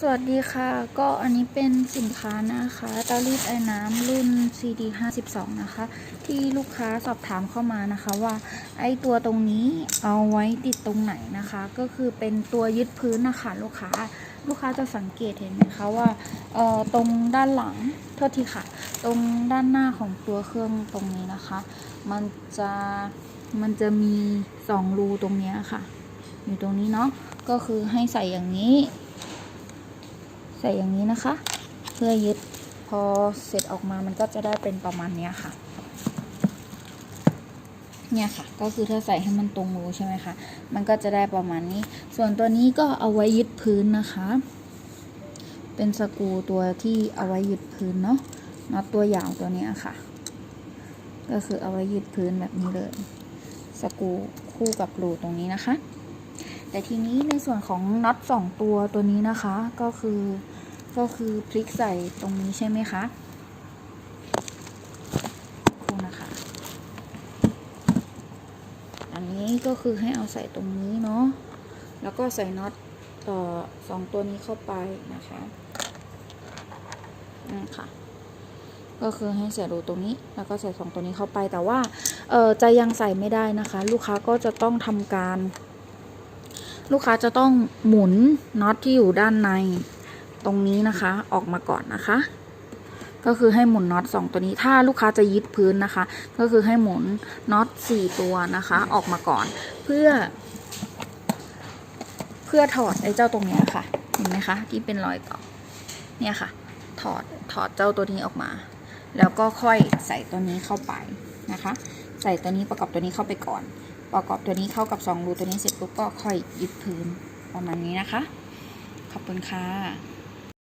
สวัสดีค่ะ ก็อันนี้เป็นสินค้านะคะเตารีดไอ้น้ำรุ่น CD 52นะคะ ที่ลูกค้าสอบถามเข้ามานะคะว่าไอ้ตัวตรงนี้เอาไว้ติดตรงไหนนะคะ ก็คือเป็นตัวยึดพื้นนะคะลูกค้าลูกค้าจะสังเกตเห็นไหมคะว่าเอ่อตรงด้านหลังโทษทีค่ะ ตรงด้านหน้าของตัวเครื่องตรงนี้นะคะ มันจะมันจะมีสองรูตรงนี้ค่ะ อยู่ตรงนี้เนาะก็คือให้ใส่อย่างนี้ ส่อย่างนี้นะคะ เพื่อยึดพอเสร็จออกมามันก็จะได้เป็นประมาณนี้ค่ะ เนี่ยค่ะ ก็คือถ้าใส่ให้มันตรงรูใช่ไหมคะ มันก็จะได้ประมาณนี้ ส่วนตัวนี้ก็เอาไว้ยึดพื้นนะคะ เป็นสกูตัวที่เอาไว้ยึดพื้นเนาะน็อตตัวยาวตัวนี้ค่ะ ก็คือเอาไว้ยึดพื้นแบบนี้เลย สกูคู่กับรูตรงนี้นะคะ แต่ทีนี้ในส่วนของน็อตสองตัวตัวนี้นะคะ ก็คือ ก็คือพลิกใส่ตรงนี้ใช่ไหมคะคู่นะคะ อันนี้ก็คือให้เอาใส่ตรงนี้เนาะ แล้วก็ใส่น็อตเอ่อสองตัวนี้เข้าไปนะคะอืมค่ะก็คือให้ใส่รูตรงนี้แล้วก็ใส่สองตัวนี้เข้าไปแต่ว่าเออจะยังใส่ไม่ได้นะคะ ลูกค้าก็จะต้องทำการ ลูกค้าจะต้องหมุนน็อตที่อยู่ด้านใน ตรงนี้นะคะออกมาก่อนนะคะ ก็คือให้หมุนน็อตสองตัวนี้ ถ้าลูกค้าจะยึดพื้นนะคะ ก็คือให้หมุนน็อตสี่ตัวนะคะ ออกมาก่อน เพื่อ เพื่อถอดไอ้เจ้าตรงนี้ค่ะ เห็นไหมคะ ที่เป็นรอยต่อเนี่ยค่ะ ถอดถอดเจ้าตัวนี้ออกมา แล้วก็ค่อยใส่ตัวนี้เข้าไปนะคะ ใส่ตัวนี้ประกอบตัวนี้เข้าไปก่อน ประกอบตัวนี้เข้ากับสองรูตัวนี้เสร็จปุ๊บก็ค่อยยึดพื้นประมาณนี้นะคะ ขอบคุณค่ะ